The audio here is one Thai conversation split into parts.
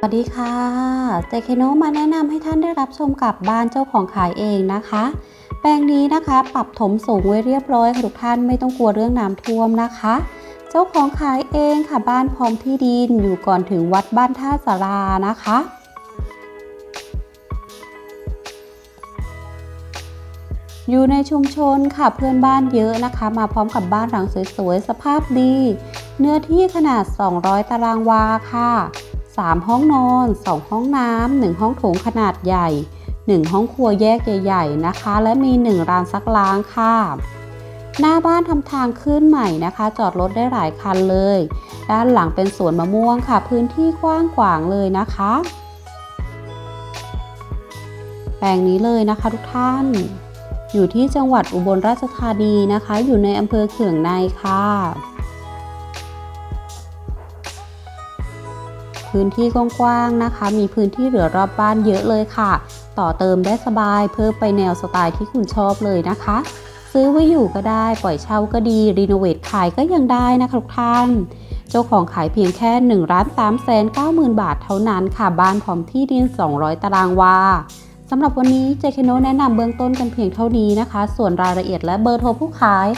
สวัสดีค่ะเจเคโนมาแนะนำให้ท่านได้รับชมกับบ้านเจ้าของขายเองนะคะ แปลงนี้นะคะ ปรับถมสูงไว้เรียบร้อยค่ะทุกท่านไม่ต้องกลัวเรื่องน้ำท่วมนะคะ เจ้าของขายเองค่ะบ้านพร้อมที่ดินอยู่ก่อนถึงวัดบ้านท่าสารานะคะอยู่ในชุมชนค่ะเพื่อนบ้านเยอะนะคะ มาพร้อมกับบ้านหลังสวยๆสภาพดี เนื้อที่ขนาด 200 ตารางวาค่ะ 3 ห้องนอน 2 ห้องน้ำ1ห้องโถงขนาดใหญ่ 1 ห้องครัวแยกใหญ่ๆนะคะ และมี 1ร้านซักล้างค่ะ หน้าบ้านทำทางขึ้นใหม่นะคะ จอดรถได้หลายคันเลย ด้านหลังเป็นสวนมะม่วงค่ะ พื้นที่กว้างขวางเลยนะคะ แปลงนี้เลยนะคะทุกท่าน อยู่ที่จังหวัดอุบลราชธานีนะคะ อยู่ในอำเภอเขื่องในค่ะ พื้นที่กว้างๆนะคะ มีพื้นที่เหลือรอบบ้านเยอะเลยค่ะ ต่อเติมได้สบายเพิ่มไปแนวสไตล์ที่คุณชอบเลยนะคะ ซื้อไว้อยู่ก็ได้ ปล่อยเช่าก็ดี รีโนเวทขายก็ยังได้นะคะทุกท่าน เจ้าของขายเพียงแค่1ล้าน3แสน9 0,000บาทเท่านั้นค่ะ บ้านพร้อมที่ดิน 200 ตารางวาสำหรับวันนี้เจคโนแนะนำเบื้องต้นกันเพียงเท่านี้นะคะ ส่วนรายละเอียดและเบอร์โทรผู้ขาย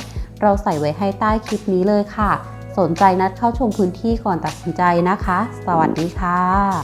เราใส่ไว้ให้ใต้คลิปนี้เลยค่ะ สนใจนัดเข้าชมพื้นที่ก่อนตัดสินใจนะคะ สวัสดีค่ะ